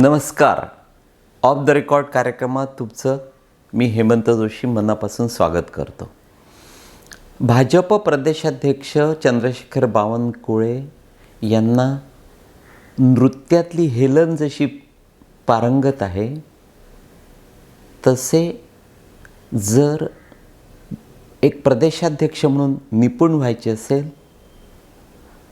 नमस्कार. Of the record कार्यक्रमात तुमचं मी हेमंत जोशी मनापासून स्वागत करतो. भाजप प्रदेशाध्यक्ष चंद्रशेखर बावनकुळे यांना नृत्यातली हेलन जशी पारंगत आहे तसे जर एक प्रदेशाध्यक्ष म्हणून निपुण व्हायचे असेल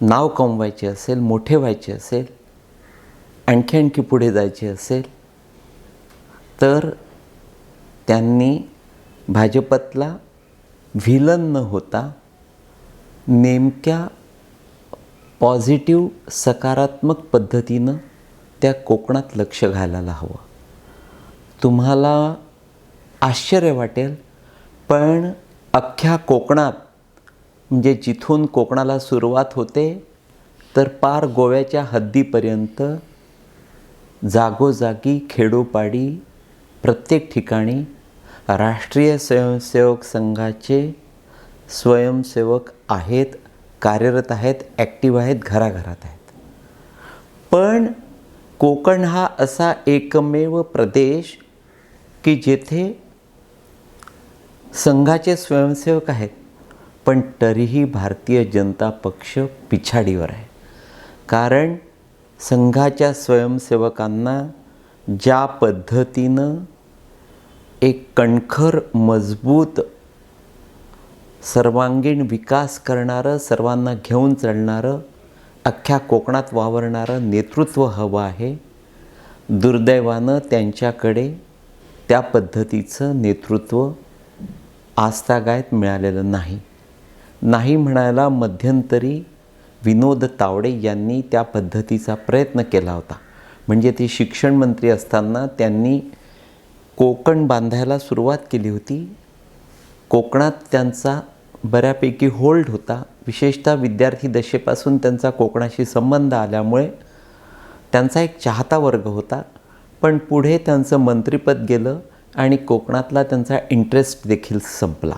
नाव कमवायचे असेल मोठे व्हायचे असेल आणखी आणखी पुढे जायचे असेल? तर त्यांनी भाजपतला व्हिलन न होता नेमक्या पॉझिटिव्ह सकारात्मक पद्धतीनं त्या कोकणात लक्ष घालायला हवं. तुम्हाला आश्चर्य वाटेल पण अख्ख्या कोकणात म्हणजे जिथून कोकणाला सुरुवात होते तर पार गोव्याच्या हद्दीपर्यंत जागोजागी खेडोपाडी प्रत्येक ठिकाणी राष्ट्रीय स्वयंसेवक संघाचे स्वयंसेवक आहेत कार्यरत आहेत ॲक्टिव्ह आहेत घराघरात आहेत. पण कोकण हा असा एकमेव प्रदेश की जेथे संघाचे स्वयंसेवक आहेत पण तरीही भारतीय जनता पक्ष पिछाडीवर आहे. कारण संघाच्या स्वयंसेवकांना ज्या पद्धतीनं एक कणखर मजबूत सर्वांगीण विकास करणारं सर्वांना घेऊन चालणारं अख्ख्या कोकणात वावरणारं नेतृत्व हवं आहे दुर्दैवानं त्यांच्याकडे त्या पद्धतीचं नेतृत्व आजतागायत मिळालेलं नाही. नाही म्हणायला मध्यंतरी विनोद तावडे यांनी त्या पद्धतीचा प्रयत्न केला होता. म्हणजे ते शिक्षण मंत्री असताना त्यांनी कोकण बांधायला सुरुवात केली होती. कोकणात त्यांचा बऱ्यापैकी होल्ड होता. विशेषतः विद्यार्थी दशेपासून त्यांचा कोकणाशी संबंध आल्यामुळे त्यांचा एक चाहता वर्ग होता. पण पुढे त्यांचं मंत्रिपद गेलं आणि कोकणातला त्यांचा इंटरेस्ट देखील संपला.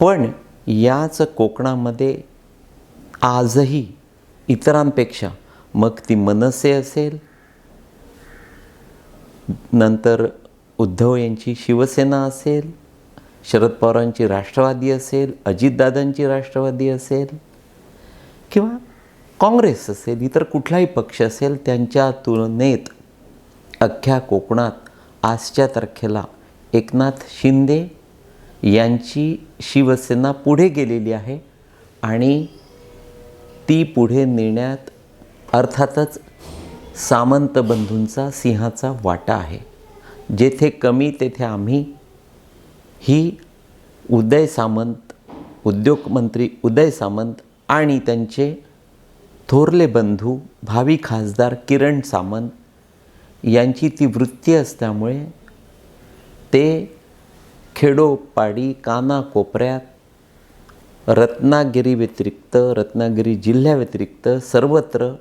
पण याच कोकणामध्ये आजही इतरांपेक्षा मग ती मनसे असेल? नंतर उद्धव यांची शिवसेना असेल? शरद पवारांची राष्ट्रवादी असेल? अजितदादांची राष्ट्रवादी असेल? किंवा काँग्रेस असेल? इतर कुठलाही पक्ष असेल? त्यांच्या तुलनेत अख्ख्या कोकणात आजच्या तारखेला एकनाथ शिंदे यांची शिवसेना पुढे गेलेली आहे आणि ती पुढे नेण्यात अर्थातच सामंत बंधूंचा सिंहाचा वाटा आहे. जेथे कमी तेथे आम्ही. ही उदय सामंत उद्योगमंत्री उदय सामंत आणि त्यांचे थोरले बंधू भावी खासदार किरण सामंत यांची ती वृत्ती असल्यामुळे ते खेडोपाडी कानाकोपऱ्यात रत्नागिरी व्यतिरिक्त रत्नागिरी जिल्ह्याव्यतिरिक्त सर्वत्र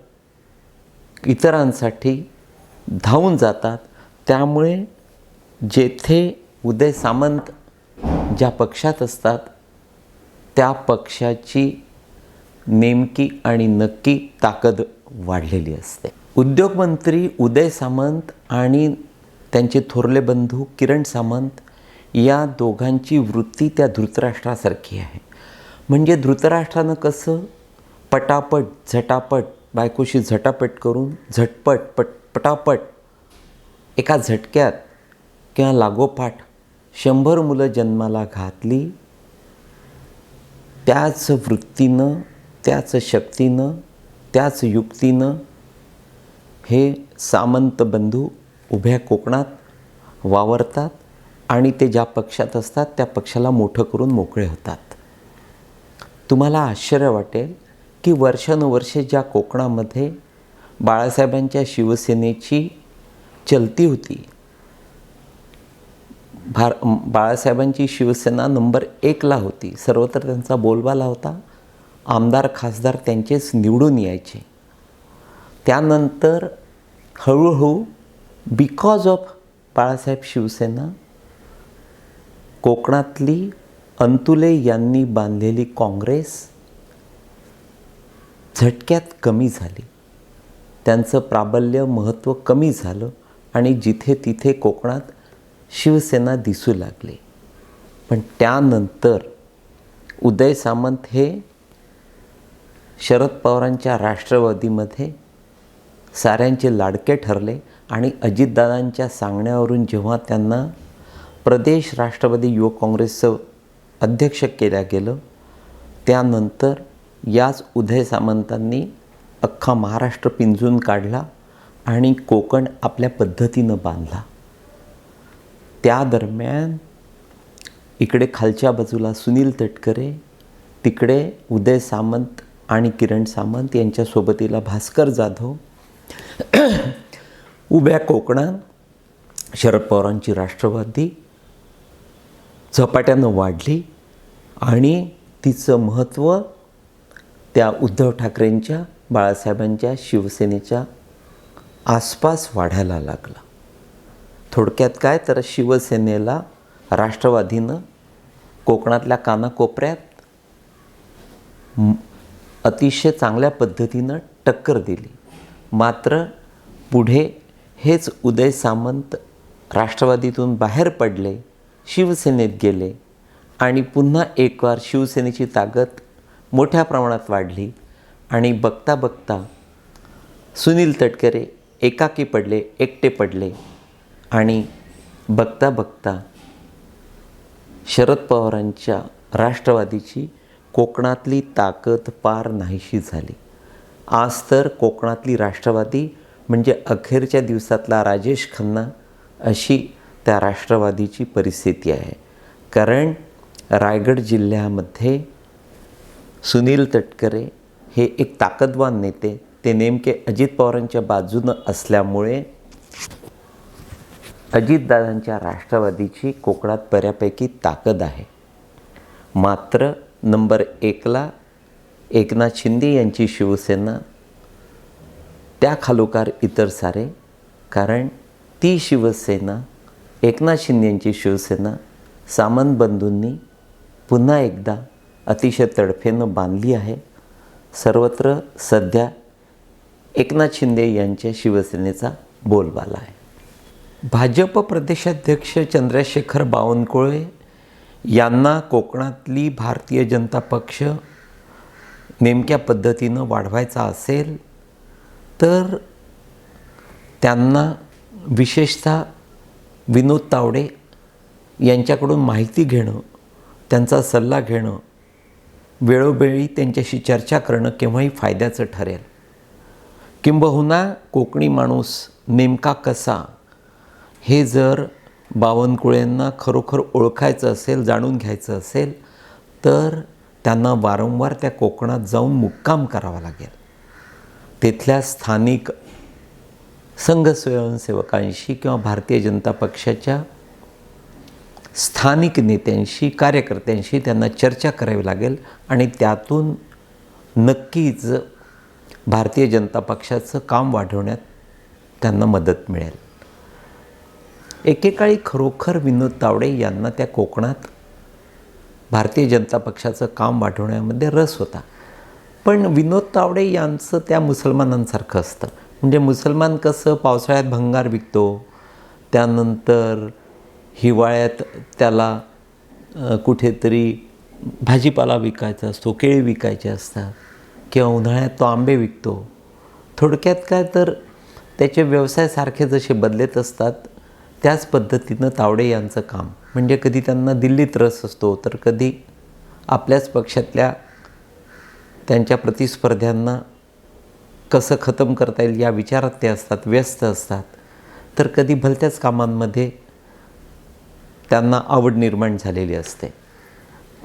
इतरांसाठी धावून जातात. त्यामुळे जेथे उदय सामंत ज्या पक्षात असतात त्या पक्षाची नेमकी आणि नक्की ताकद वाढलेली असते. उद्योगमंत्री उदय सामंत आणि त्यांचे थोरले बंधू किरण सामंत या दोघांची वृत्ती त्या धृतराष्ट्रासारखी आहे. म्हणजे धृतराष्ट्रानं कसं पटापट झटापट बायकोशी झटापट करून झटपट पट पटापट एका झटक्यात किंवा लागोपाठ शंभर मुलं जन्माला घातली त्याच वृत्तीनं त्याच शक्तीनं त्याच युक्तीनं हे सामंत बंधू उभ्या कोकणात वावरतात आणि ते ज्या पक्षात असतात त्या पक्षाला मोठं करून मोकळे होतात. तुम्हाला आश्चर्य वाटेल की वर्षानुवर्षे ज्या कोकणामध्ये बाळासाहेबांच्या शिवसेनेची चलती होती भार बाळासाहेबांची शिवसेना नंबर एकला होती. सर्वत्र त्यांचा बोलबाला होता. आमदार खासदार त्यांचेच निवडून यायचे. त्यानंतर हळूहळू बिकॉज ऑफ बाळासाहेब शिवसेना कोकणातली अंतुले यांनी बांधलेली काँग्रेस झटक्यात कमी झाली. त्यांचं प्राबल्य महत्त्व कमी झालं आणि जिथे तिथे कोकणात शिवसेना दिसू लागली. पण त्यानंतर उदय सामंत हे शरद पवारांच्या राष्ट्रवादीमध्ये साऱ्यांचे लाडके ठरले आणि अजितदादांच्या सांगण्यावरून जेव्हा त्यांना प्रदेश राष्ट्रवादी युवक काँग्रेसचं अध्यक्ष केल्या गेलं. त्यानंतर याच उदय सामंतांनी अख्खा महाराष्ट्र पिंजून काढला आणि कोकण आपल्या पद्धतीनं बांधला. त्या दरम्यान इकडे खालच्या बाजूला सुनील तटकरे तिकडे उदय सामंत आणि किरण सामंत यांच्या सोबतीला भास्कर जाधव उभ्या कोकणात शरद पवारांची राष्ट्रवादी झपाट्यानं वाढली आणि तिचं महत्त्व त्या उद्धव ठाकरेंच्या बाळासाहेबांच्या शिवसेनेच्या आसपास वाढायला लागलं. थोडक्यात काय? तर शिवसेनेला राष्ट्रवादीनं कोकणातल्या कानाकोपऱ्यात अतिशय चांगल्या पद्धतीनं टक्कर दिली. मात्र पुढे हेच उदय सामंत राष्ट्रवादीतून बाहेर पडले शिवसेनेत गेले आणि पुन्हा एक वार शिवसेनेची ताकद मोठ्या प्रमाणात वाढली आणि बघता बघता सुनील तटकरे एकाकी पडले एकटे पडले आणि बघता बघता शरद पवारांच्या राष्ट्रवादीची कोकणातली ताकद पार नाहीशी झाली. आज तर कोकणातली राष्ट्रवादी म्हणजे अखेरच्या दिवसातला राजेश खन्ना अशी त्या राष्ट्रवादीची परिस्थिती आहे. कारण रायगड जिल्ह्यामध्ये सुनील तटकरे हे एक ताकदवान नेते ते नेमके अजित पवारांच्या बाजूनं असल्यामुळे अजितदादांच्या राष्ट्रवादीची कोकणात बऱ्यापैकी ताकद आहे. मात्र नंबर एकला एकनाथ शिंदे यांची शिवसेना त्या खालोकार इतर सारे कारण ती शिवसेना एकनाथ शिंदेंची शिवसेना सामंत बंधूंनी पुन्हा एकदा अतिशय तडफेनं बांधली आहे. सर्वत्र सध्या एकनाथ शिंदे यांच्या शिवसेनेचा बोलबाला आहे. भाजप प्रदेशाध्यक्ष चंद्रशेखर बावनकुळे यांना कोकणातली भारतीय जनता पक्ष नेमक्या पद्धतीनं वाढवायचा असेल तर त्यांना विशेषतः विनोद तावडे यांच्याकडून माहिती घेणं त्यांचा सल्ला घेणं वेळोवेळी त्यांच्याशी चर्चा करणं केव्हाही फायद्याचं ठरेल. किंबहुना कोकणी माणूस नेमका कसा हे जर बावनकुळेंना खरोखर ओळखायचं असेल जाणून घ्यायचं असेल तर त्यांना वारंवार त्या कोकणात जाऊन मुक्काम करावा लागेल. तिथल्या स्थानिक संघ स्वयंसेवकांशी किंवा भारतीय जनता पक्षाच्या स्थानिक नेत्यांशी कार्यकर्त्यांशी त्यांना चर्चा करावी लागेल आणि त्यातून नक्कीच भारतीय जनता पक्षाचं काम वाढवण्यात त्यांना मदत मिळेल. एकेकाळी खरोखर विनोद तावडे यांना त्या कोकणात भारतीय जनता पक्षाचं काम वाढवण्यामध्ये रस होता. पण विनोद तावडे यांचं त्या मुसलमानांसारखं असतं. म्हणजे मुसलमान कसं पावसाळ्यात भंगार विकतो त्यानंतर हिवाळ्यात त्याला कुठेतरी भाजीपाला विकायचा असतो केळी विकायचे असतात किंवा उन्हाळ्यात तो आंबे विकतो. थोडक्यात काय तर त्याचे व्यवसायसारखे जसे बदलत असतात त्याच पद्धतीनं तावडे यांचं काम. म्हणजे कधी त्यांना दिल्लीत रस असतो तर कधी आपल्याच पक्षातल्या त्यांच्या प्रतिस्पर्ध्यांना कसं खतम करता येईल या विचारात ते असतात व्यस्त असतात. तर कधी भलत्याच कामांमध्ये त्यांना आवड निर्माण झालेली असते.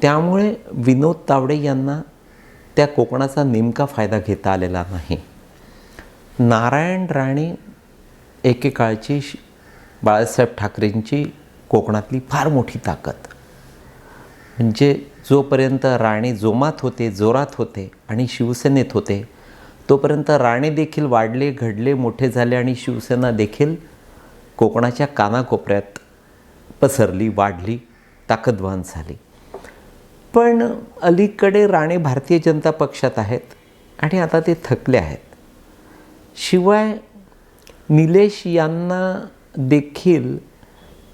त्यामुळे विनोद तावडे यांना त्या कोकणाचा नेमका फायदा घेता आलेला नाही. नारायण राणे एकेकाळची श- बाळासाहेब ठाकरेंची कोकणातली फार मोठी ताकद. म्हणजे जोपर्यंत राणे जोमात होते जोरात होते आणि शिवसेनेत होते तोपर्यंत राणे देखील वाढले घडले मोठे झाले आणि शिवसेना देखील कोकणाच्या कानाकोपऱ्यात पसरली वाढली ताकदवान झाली. पण अलीकडे राणे भारतीय जनता पक्षात आहेत आणि आता ते थकले आहेत. शिवाय निलेश यांना देखील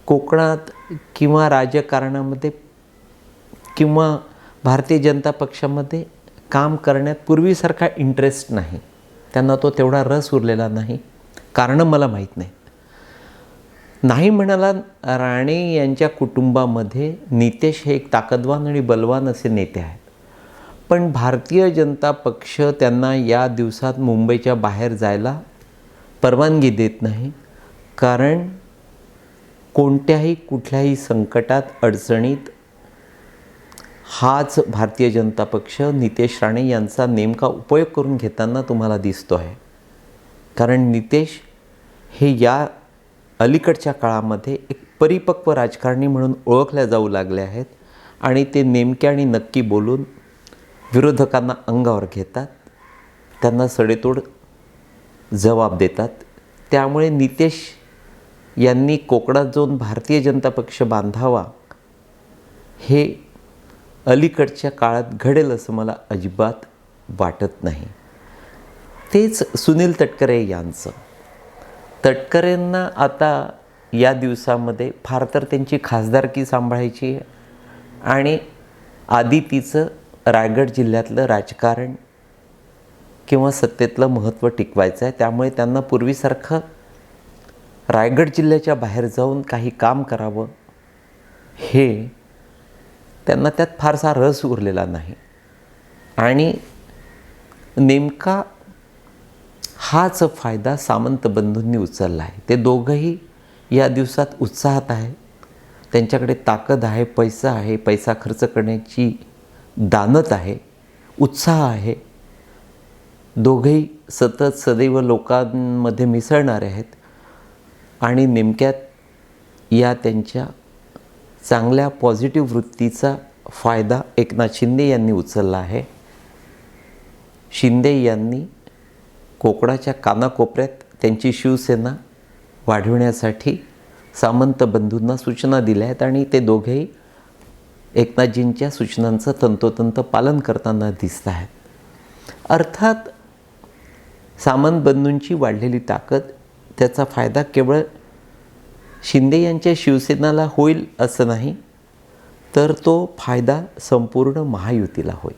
कोकणात किंवा राजकारणामध्ये किंवा भारतीय जनता पक्षामध्ये काम करण्यात पूर्वीसारखा इंटरेस्ट नाही. त्यांना तो तेवढा रस उरलेला नाही. कारणं मला माहीत नाही. नाही म्हणाला राणे यांच्या कुटुंबामध्ये नितेश हे एक ताकदवान आणि बलवान असे नेते आहेत. पण भारतीय जनता पक्ष त्यांना या दिवसात मुंबईच्या बाहेर जायला परवानगी देत नाही. कारण कोणत्याही कुठल्याही संकटात अडचणीत हाच भारतीय जनता पक्ष नितेश राणे यांचा नेमका उपयोग करून घेताना तुम्हाला दिसतो आहे. कारण नितेश हे या अलीकडच्या काळामध्ये एक परिपक्व राजकारणी म्हणून ओळखल्या जाऊ लागले आहेत आणि ते नेमके आणि नक्की बोलून विरोधकांना अंगावर घेतात त्यांना सडेतोड जबाब देतात. त्यामुळे नितेश यांनी कोकणात जाऊन भारतीय जनता पक्ष बांधावा हे अलीकडच्या काळात घडेल असं मला अजिबात वाटत नाही. तेच सुनील तटकरे यांचं. तटकरेंना आता या दिवसामध्ये फार तर त्यांची खासदारकी सांभाळायची आहे आणि आधी तिचं रायगड जिल्ह्यातलं राजकारण किंवा सत्तेतलं महत्त्व टिकवायचं आहे. त्यामुळे त्यांना पूर्वीसारखं रायगड जिल्ह्याच्या बाहेर जाऊन काही काम करावं हे त्यांना त्यात फारसा रस उरलेला नाही. आणि नेमका हाच फायदा सामंत बंधूंनी उचलला आहे. ते दोघंही या दिवसात उत्साहात आहे. त्यांच्याकडे ताकद आहे पैसा आहे पैसा खर्च करण्याची दानत आहे उत्साह आहे. दोघंही सतत सदैव लोकांमध्ये मिसळणारे आहेत. आणि नेमक्यात या त्यांच्या चांगल्या पॉझिटिव्ह वृत्तीचा फायदा एकनाथ शिंदे यांनी उचलला आहे. शिंदे यांनी कोकणाच्या कानाकोपऱ्यात त्यांची शिवसेना वाढविण्यासाठी सामंत बंधूंना सूचना दिल्या आहेत आणि ते दोघेही एकनाथजींच्या सूचनांचं तंतोतंत पालन करताना दिसत आहेत. अर्थात सामंत बंधूंची वाढलेली ताकद त्याचा फायदा केवळ शिंदे यांच्या शिवसेनाला होईल असं नाही तर तो फायदा संपूर्ण महायुतीला होईल.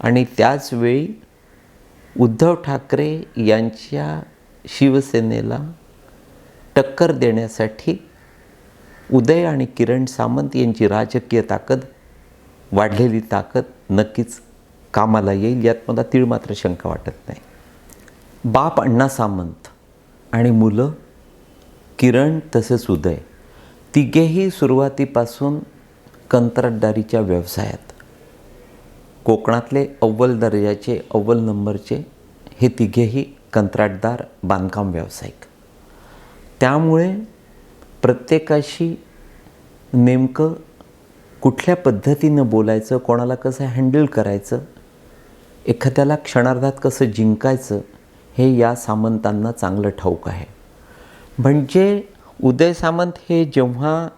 आणि त्याचवेळी उद्धव ठाकरे यांच्या शिवसेनेला टक्कर देण्यासाठी उदय आणि किरण सामंत यांची राजकीय ताकद वाढलेली ताकद नक्कीच कामाला येईल यात मला तीळ मात्र शंका वाटत नाही. बाप अण्णा सामंत आणि मुलं किरण तसेच उदय. तिघेही सुरुवातीपासून कंत्राटदारीच्या व्यवसायात. कोकणातले अव्वल दर्जाचे अव्वल नंबरचे हे तिघेही कंत्राटदार बांधकाम व्यावसायिक. त्यामुळे प्रत्येकाशी नेमकं कुठल्या पद्धतीनं बोलायचं कोणाला कसं हँडल करायचं एखाद्याला क्षणार्धात कसं जिंकायचं हे या सामंतांना चांगलं ठाऊक आहे. म्हणजे उदय सामंत हे जेव्हा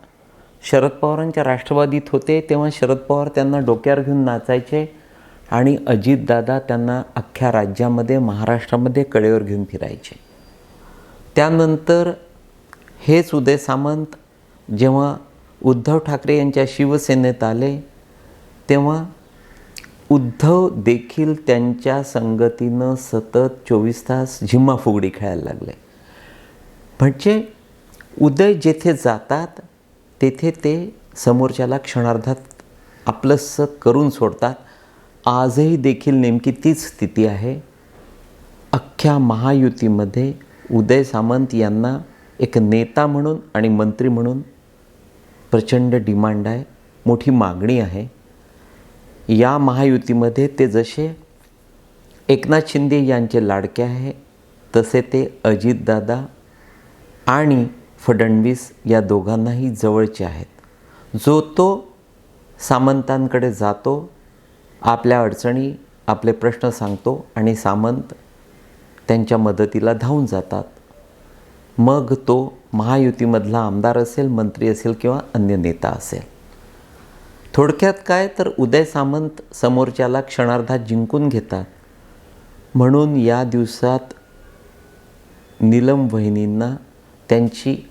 शरद पवारांच्या राष्ट्रवादीत होते तेव्हा शरद पवार त्यांना डोक्यावर घेऊन नाचायचे आणि अजितदादा त्यांना अख्ख्या राज्यामध्ये महाराष्ट्रामध्ये कडेवर घेऊन फिरायचे. त्यानंतर हेच उदय सामंत जेव्हा उद्धव ठाकरे यांच्या शिवसेनेत आले तेव्हा उद्धव देखील त्यांच्या संगतीनं सतत चोवीस तास झिम्मा फुगडी खेळायला लागले. म्हणजे उदय जेथे जातात तेथे ते समोरच्याला क्षणार्धात आपलंसं करून सोडतात. आजही देखील नेमकी तीच स्थिती आहे. अख्ख्या महायुतीमध्ये उदय सामंत यांना एक नेता म्हणून आणि मंत्री म्हणून प्रचंड डिमांड आहे मोठी मागणी आहे. या महायुतीमध्ये ते जसे एकनाथ शिंदे यांचे लाडके आहे तसे ते अजितदादा आणि फडणवीस या दोघांनाही जवळचे आहेत. जो तो सामंतांकडे जातो आपल्या अडचणी आपले प्रश्न सांगतो आणि सामंत त्यांच्या मदतीला धावून जातात. मग तो महायुतीमधला आमदार असेल मंत्री असेल किंवा अन्य नेता असेल. थोडक्यात काय तर उदय सामंत समोरच्याला क्षणार्धात जिंकून घेतात. म्हणून या दिवसात नीलम वहिनींना त्यांची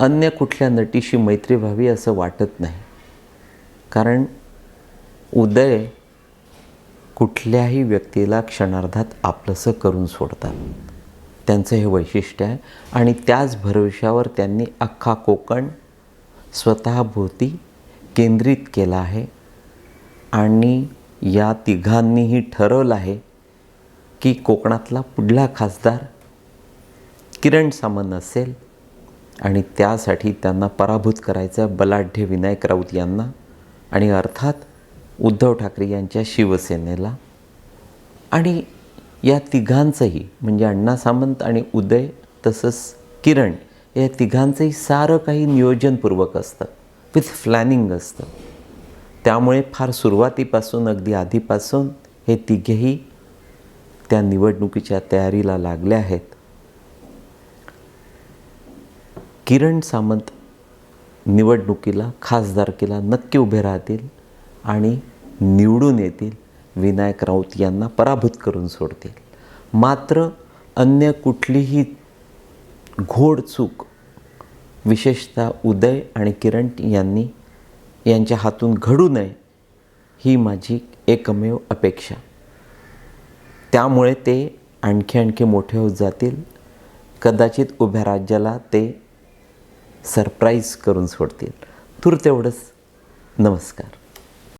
अन्य कुठल्या नटीशी मैत्री व्हावी असं वाटत नाही. कारण उदय कुठल्याही व्यक्तीला क्षणार्धात आपलंसं करून सोडतात. त्यांचं हे वैशिष्ट्य आहे आणि त्याच भरवशावर त्यांनी अख्खा कोकण स्वतःभोवती केंद्रित केला आहे आणि या तिघांनीही ठरवलं आहे की कोकणातला पुढला खासदार किरण सामंत असेल आणि त्यासाठी त्यांना पराभूत करायचं आहे बलाढ्य विनायक राऊत यांना आणि अर्थात उद्धव ठाकरे यांच्या शिवसेनेला. आणि या तिघांचंही म्हणजे अण्णा सामंत आणि उदय तसंच किरण या तिघांचंही सारं काही नियोजनपूर्वक असतं विथ प्लॅनिंग असतं. त्यामुळे फार सुरुवातीपासून अगदी आधीपासून हे तिघेही त्या निवडणुकीच्या तयारीला लागले आहेत. किरण सामंत निवडणुकीला खासदारकीला नक्की उभे राहतील आणि निवडून येतील विनायक राऊत यांना पराभूत करून सोडतील. मात्र अन्य कुठलीही घोडचूक विशेषतः उदय आणि किरण यांनी यांच्या हातून घडू नये ही माझी एकमेव अपेक्षा. त्यामुळे ते आणखी आणखी मोठे होत जातील. कदाचित उभ्या राज्याला ते सरप्राईज करून सोडतील. तूर तेवढंच. नमस्कार.